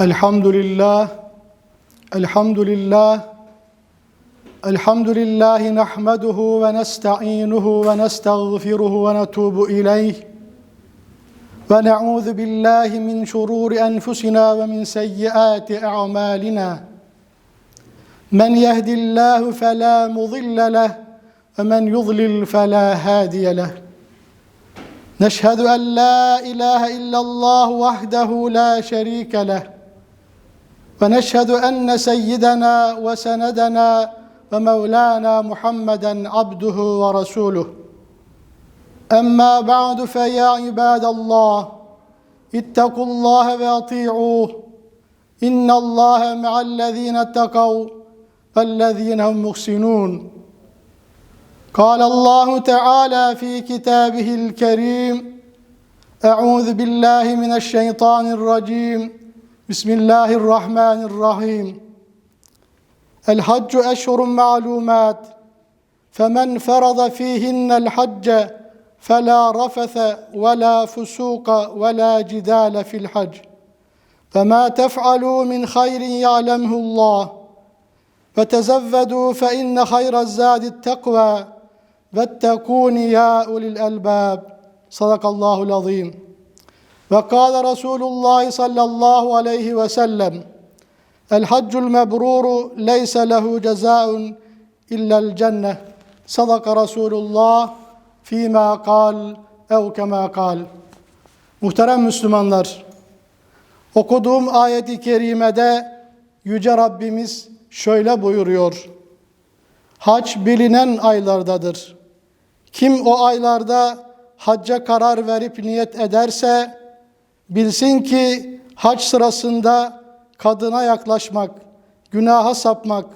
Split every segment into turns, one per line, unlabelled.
الحمد لله الحمد لله الحمد لله نحمده ونستعينه ونستغفره ونتوب إليه. ونعوذ بالله من شرور أنفسنا ومن سيئات أعمالنا. من يهد الله فلا مضل له ومن يضلل فلا هادي له. نشهد أن لا إله إلا الله وحده لا شريك له. ونشهد ان سيدنا وسندنا ومولانا محمدا عبده ورسوله اما بعد فيا عباد الله اتقوا الله واطيعوه ان الله مع الذين اتقوا والذين هم محسنون قال الله تعالى في كتابه الكريم اعوذ بالله من الشيطان الرجيم بسم الله الرحمن الرحيم الحج اشهر معلومات فمن فرض فيهن الحج فلا رفث ولا فسوق ولا جدال في الحج فما تفعلوا من خير يعلمه الله فتزودوا فان خير الزاد التقوى واتقون يا اولي الالباب صدق الله العظيم Ve kâle Resulullah sallallahu aleyhi ve sellem El haccul mebruru leyse lehu cezaun illel cenneh. Sadaka Resulullah fîmâ kal ev kemâ kal. Muhterem Müslümanlar, okuduğum ayeti kerimede Yüce Rabbimiz şöyle buyuruyor. Hac bilinen aylardadır. Kim o aylarda hacca karar verip niyet ederse bilsin ki hac sırasında kadına yaklaşmak, günaha sapmak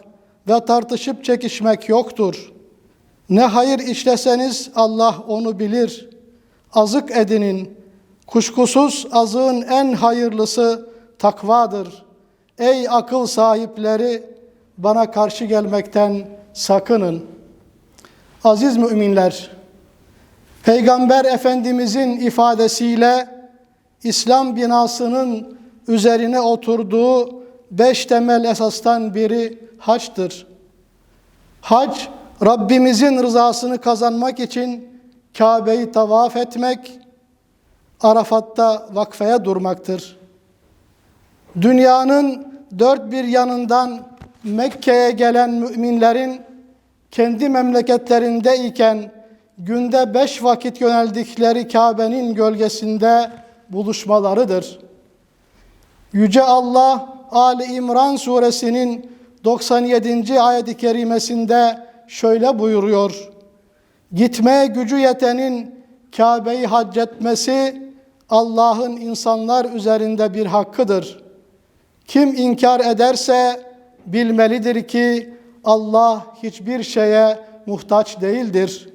ve tartışıp çekişmek yoktur. Ne hayır işleseniz Allah onu bilir. Azık edinin. Kuşkusuz azığın en hayırlısı takvadır. Ey akıl sahipleri bana karşı gelmekten sakının. Aziz müminler, Peygamber Efendimizin ifadesiyle İslam binasının üzerine oturduğu beş temel esastan biri haçtır. Hac, Rabbimizin rızasını kazanmak için Kabe'yi tavaf etmek, Arafat'ta vakfeye durmaktır. Dünyanın dört bir yanından Mekke'ye gelen müminlerin kendi memleketlerindeyken günde beş vakit yöneldikleri Kabe'nin gölgesinde buluşmalarıdır. Yüce Allah Ali İmran suresinin 97. ayet-i kerimesinde şöyle buyuruyor. Gitmeye gücü yetenin Kabe'yi hac etmesi Allah'ın insanlar üzerinde bir hakkıdır. Kim inkar ederse bilmelidir ki Allah hiçbir şeye muhtaç değildir.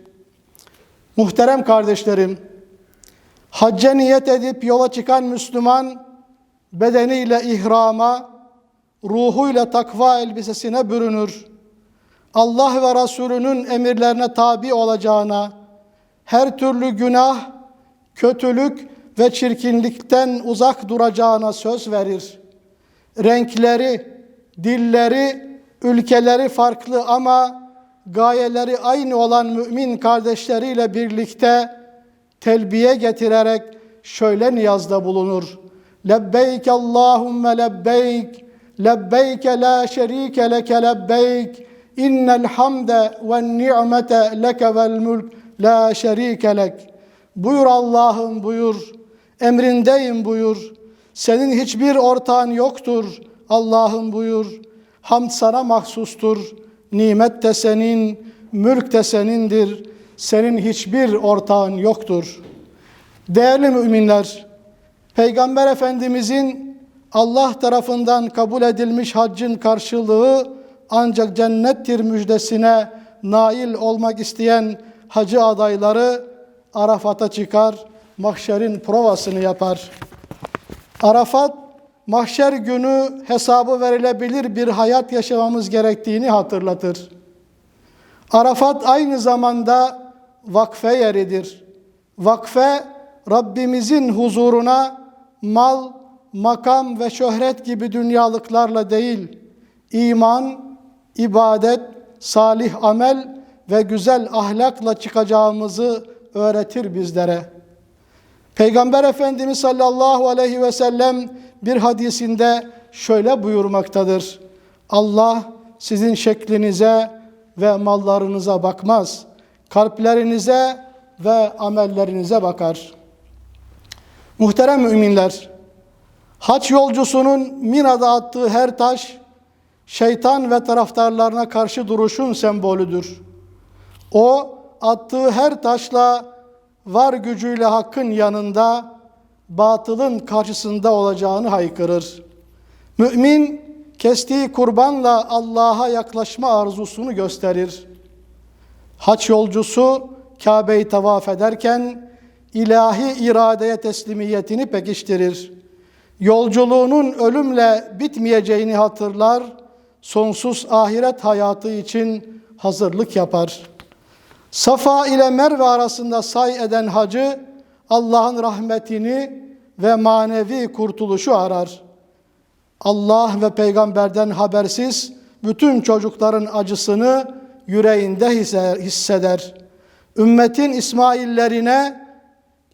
Muhterem kardeşlerim, hacca niyet edip yola çıkan Müslüman bedeniyle ihrama, ruhuyla takva elbisesine bürünür. Allah ve Resulünün emirlerine tabi olacağına, her türlü günah, kötülük ve çirkinlikten uzak duracağına söz verir. Renkleri, dilleri, ülkeleri farklı ama gayeleri aynı olan mümin kardeşleriyle birlikte telbiye getirerek şöyle niyazda bulunur. Lebbeyk Allahümme lebbeyk, lebbeyk la şerike leke lebbeyk, innel hamde ve ni'mete leke vel mulk la şerike lek. Buyur Allah'ım buyur, emrindeyim buyur. Senin hiçbir ortağın yoktur Allah'ım buyur. Hamd sana mahsustur. Nimet de senin, mülk de senindir. Senin hiçbir ortağın yoktur. Değerli müminler, Peygamber Efendimizin Allah tarafından kabul edilmiş haccın karşılığı ancak cennettir müjdesine nail olmak isteyen hacı adayları Arafat'a çıkar, mahşerin provasını yapar. Arafat, mahşer günü hesabı verilebilir bir hayat yaşamamız gerektiğini hatırlatır. Arafat aynı zamanda vakfe yeridir. Vakfe, Rabbimizin huzuruna mal, makam ve şöhret gibi dünyalıklarla değil, iman, ibadet, salih amel ve güzel ahlakla çıkacağımızı öğretir bizlere. Peygamber Efendimiz sallallahu aleyhi ve sellem bir hadisinde şöyle buyurmaktadır. Allah sizin şeklinize ve mallarınıza bakmaz. Kalplerinize ve amellerinize bakar. Muhterem müminler, haç yolcusunun Mina'da attığı her taş, şeytan ve taraftarlarına karşı duruşun sembolüdür. O, attığı her taşla var gücüyle hakkın yanında, batılın karşısında olacağını haykırır. Mümin, kestiği kurbanla Allah'a yaklaşma arzusunu gösterir. Haç yolcusu Kabe'yi tavaf ederken ilahi iradeye teslimiyetini pekiştirir. Yolculuğunun ölümle bitmeyeceğini hatırlar, sonsuz ahiret hayatı için hazırlık yapar. Safa ile Merve arasında say eden hacı Allah'ın rahmetini ve manevi kurtuluşu arar. Allah ve peygamberden habersiz bütün çocukların acısını yüreğinde hisseder. Ümmetin İsmaillerine,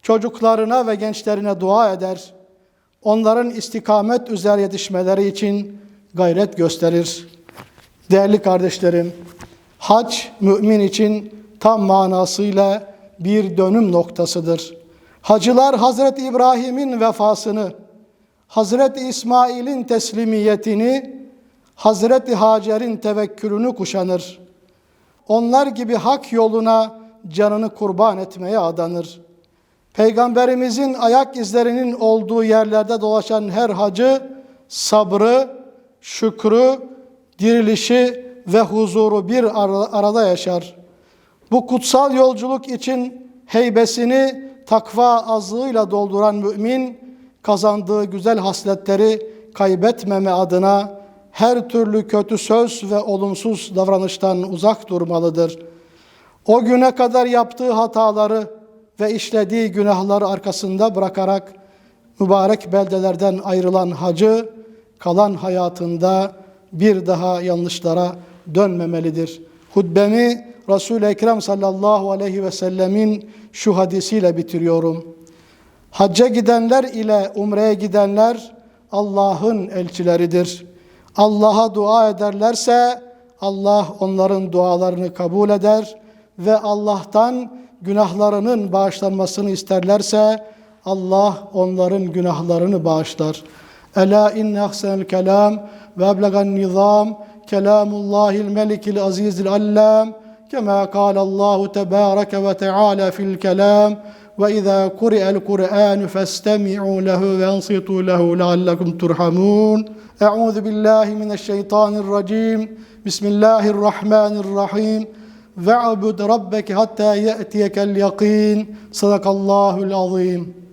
çocuklarına ve gençlerine dua eder. Onların istikamet üzere yetişmeleri için gayret gösterir. Değerli kardeşlerim, hac mümin için tam manasıyla bir dönüm noktasıdır. Hacılar Hazreti İbrahim'in vefasını, Hazreti İsmail'in teslimiyetini, Hazreti Hacer'in tevekkülünü kuşanır. Onlar gibi hak yoluna canını kurban etmeye adanır. Peygamberimizin ayak izlerinin olduğu yerlerde dolaşan her hacı sabrı, şükrü, dirilişi ve huzuru bir arada yaşar. Bu kutsal yolculuk için heybesini takva azlığıyla dolduran mümin kazandığı güzel hasletleri kaybetmeme adına her türlü kötü söz ve olumsuz davranıştan uzak durmalıdır. O güne kadar yaptığı hataları ve işlediği günahları arkasında bırakarak mübarek beldelerden ayrılan hacı kalan hayatında bir daha yanlışlara dönmemelidir. Hutbemi Resul-i Ekrem sallallahu aleyhi ve sellemin şu hadisiyle bitiriyorum. Hacca gidenler ile umreye gidenler Allah'ın elçileridir. Allah'a dua ederlerse Allah onların dualarını kabul eder ve Allah'tan günahlarının bağışlanmasını isterlerse Allah onların günahlarını bağışlar. Ela inne ahsenel kelam ve eblegan nizam kelamullahil melikil azizil allam kema kâlallahu tebâreke ve teâlâ fil kelam ve izâ kuri'el Kur'ân festemi'û lehu ve ansitû lehu leallekum turhamûn. Euzu billahi mineşşeytanirracim. Bismillahirrahmanirrahim. Ve'bud rabbeke hatta ye'tiyekel yakin. Sadakallahu'l azim.